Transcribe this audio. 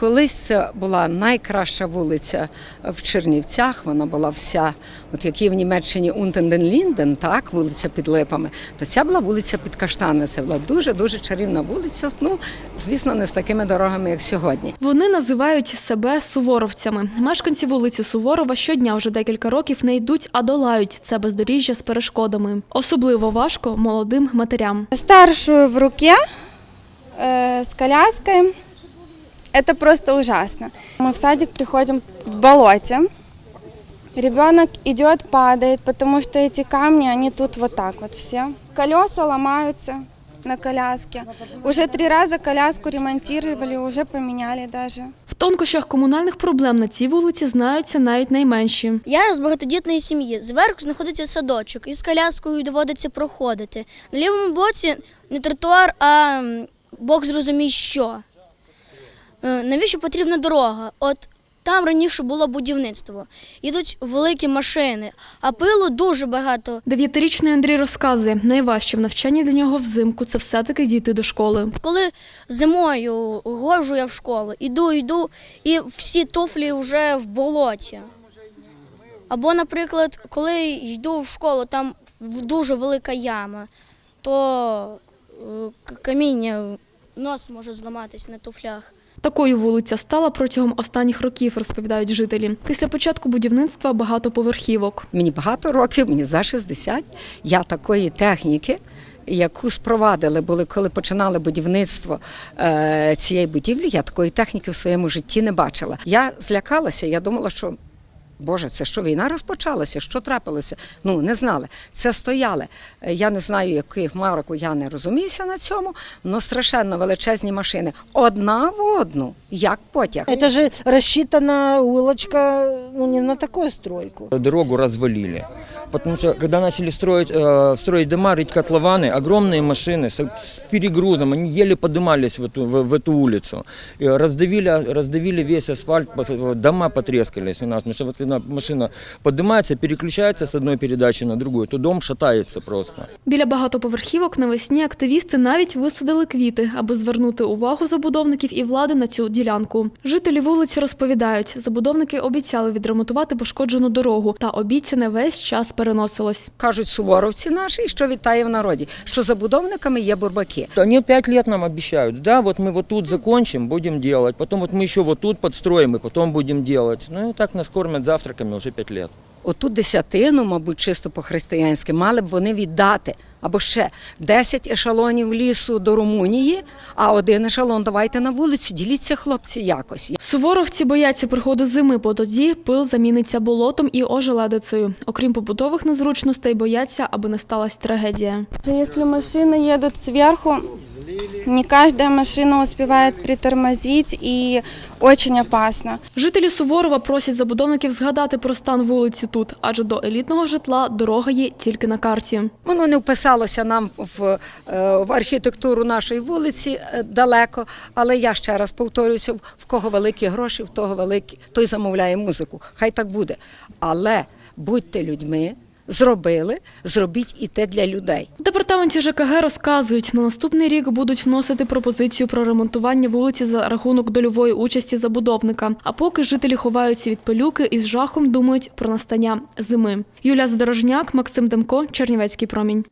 Колись це була найкраща вулиця в Чернівцях. Вона була вся, от як є в Німеччині Унтенден-Лінден, так, вулиця під липами, то ця була вулиця під каштанами. Це була дуже дуже чарівна вулиця. Ну, звісно, не з такими дорогами, як сьогодні. Вони називають себе суворовцями. Мешканці вулиці Суворова щодня вже декілька років не йдуть, а долають це бездоріжжя з перешкодами. Особливо важко молодим матерям. Старшую в руке э, с коляской. Это просто ужасно. Мы в садик приходим в болоте. Ребенок идет, падает, потому что эти камни, они тут вот так вот все. Колеса ломаются на коляске. Уже три раза коляску ремонтировали, уже поменяли даже. В тонкощах комунальних проблем на цій вулиці знаються навіть найменші. Я з багатодітної сім'ї. Зверху знаходиться садочок, і з коляскою доводиться проходити. На лівому боці не тротуар, а м, Бог зрозумій що. Е, Навіщо потрібна дорога? От там раніше було будівництво. Йдуть великі машини, а пилу дуже багато. Дев'ятирічний Андрій розказує, найважче в навчанні для нього взимку це все-таки дійти до школи. Коли зимою годжу я в школу, іду, йду, і всі туфлі вже в болоті. Або, наприклад, коли йду в школу, там дуже велика яма, то е, каміння, нос може зламатись на туфлях. Такою вулиця стала протягом останніх років, розповідають жителі. Після початку будівництва багатоповерхівок. Мені багато років, мені за 60. Я такої техніки, яку спровадили, були, коли починали будівництво е, цієї будівлі, я такої техніки в своєму житті не бачила. Я злякалася, я думала, що. Боже, це що війна розпочалася? Що трапилося? Ну не знали. Це стояли. Е, Я не знаю, яких марок, я не розуміюся на цьому. але страшенно величезні машини. Одна в одну, як потяг. Це ж розчитана улочка ну, не на таку стройку. Дорогу развалили. Потому что когда начали строить, э, строить дома, рыть котлованы, огромные машины с, с перегрузом, они еле поднимались в эту, в, в эту улицу. И раздавили, раздавили весь асфальт, по- дома потрескались у нас. Потому что вот когда машина поднимается, переключается с одной передачи на другую, то дом шатается просто. Біля багатоповерхівок навесні активісти навіть висадили квіти, аби звернути увагу забудовників і влади на цю ділянку. Жителі вулиці розповідають, забудовники обіцяли відремонтувати пошкоджену дорогу, та обіцяне весь час переносилось. Кажуть суворовці наші, що вітає в народі, що забудовниками є бурбаки. Вони пять років нам обіцяють, да, от ми вот тут будемо будем Потім от ми мы еще вот тут подстроим и потом будем делать. Ну і так нас кормять завтраками уже пять років. Оту десятину, мабуть, чисто по-християнськи, мали б вони віддати. Або ще 10 ешелонів лісу до Румунії, а один ешелон давайте на вулицю. Діліться, хлопці, якось. Суворовці бояться приходу зими, бо тоді пил заміниться болотом і ожеледицею. Окрім побутових незручностей, бояться, аби не сталася трагедія. Якщо машина їде сверху, не каждая машина успевает притормозить и очень опасно. Жителі Суворова просять забудовників згадати про стан вулиці тут, адже до елітного житла дорога є тільки на карті. Воно не вписалося нам в, е, в архітектуру нашої вулиці е, далеко, але я ще раз повторюся, в кого великі гроші, в того великі, той замовляє музику. Хай так буде. Але будьте людьми, зробили, зробіть і те для людей. В департаменті ЖКГ розказують, на наступний рік будуть вносити пропозицію про ремонтування вулиці за рахунок дольової участі забудовника. А поки жителі ховаються від пилюки і з жахом думають про настання зими. Юля Задорожняк, Максим Демко, Чернівецький промінь.